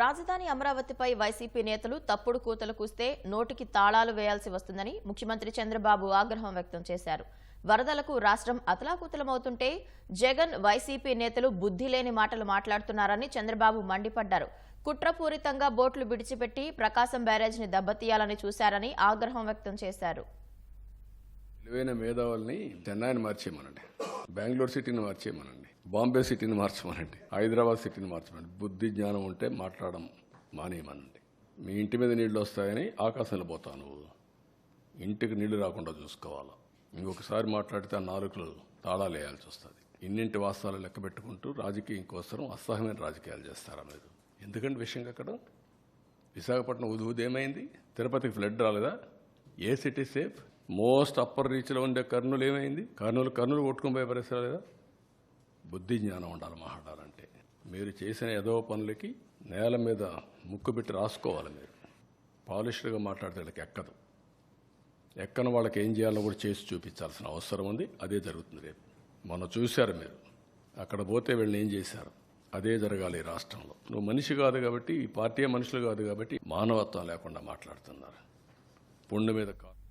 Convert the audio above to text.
రాజధాని అమరావతిపై వైసీపీ నేతలు తప్పుడు కూతలు కూస్తే నోటికి తాళాలు వేయాల్సి వస్తుందని ముఖ్యమంత్రి చంద్రబాబు ఆగ్రహం వ్యక్తం చేశారు. వరదలకు రాష్ట్రం అతలాకుతలమవుతుంటే జగన్ వైసీపీ నేతలు బుద్ధి లేని మాటలు మాట్లాడుతున్నారని చంద్రబాబు మండిపడ్డారు. కుట్రపూరితంగా బోట్లు విడిచిపెట్టి ప్రకాశం బ్యారేజ్ని దెబ్బతీయాలని చూశారని ఆగ్రహం వ్యక్తం చేశారు. మేధావుల్ని చెన్నైని మార్చేయమనండి. బెంగళూరు సిటీని మార్చేయమనండి. బాంబే సిటీని మార్చమనండి. హైదరాబాద్ సిటీని మార్చమనండి. బుద్ధి జ్ఞానం ఉంటే మాట్లాడడం మానేయమనండి. మీ ఇంటి మీద నీళ్ళు వస్తాయని ఆకాశంలో పోతావు నువ్వు ఇంటికి నీళ్ళు రాకుండా చూసుకోవాలా. ఇంకొకసారి మాట్లాడితే ఆ నాలుకలు తాళాలు వేయాల్సి వస్తుంది. ఇన్నింటి వాస్తవాలు లెక్క పెట్టుకుంటూ రాజకీయం కోసం అసహ్యమైన రాజకీయాలు చేస్తారా మీరు? ఎందుకంటే విషయం అక్కడ? విశాఖపట్నం ఉది ఏమైంది? తిరుపతికి ఫ్లడ్ రాలేదా? ఏ సిటీ సేఫ్? మోస్ట్ అప్పర్ రీచ్లో ఉండే కర్నూలు ఏమైంది? కర్నూలు కర్నూలు కొట్టుకుని పోయే పరిస్థితి లేదా? బుద్ధి జ్ఞానం ఉండాలి మాట్లాడాలంటే మీరు చేసిన ఏదో పనులకి నేల మీద ముక్కు పెట్టి రాసుకోవాలి మీరు. పాలిష్డ్గా మాట్లాడితే వాళ్ళకి ఎక్కదు. ఎక్కని వాళ్ళకి ఏం చేయాలో కూడా చేసి చూపించాల్సిన అవసరం ఉంది. అదే జరుగుతుంది రేపు. మొన్న చూశారు మీరు. అక్కడ పోతే వీళ్ళని ఏం చేశారు? అదే జరగాలి ఈ రాష్ట్రంలో. నువ్వు మనిషి కాదు కాబట్టి ఈ పార్టీ మనుషులు కాదు కాబట్టి మానవత్వం లేకుండా మాట్లాడుతున్నారు. పుండు మీద కాదు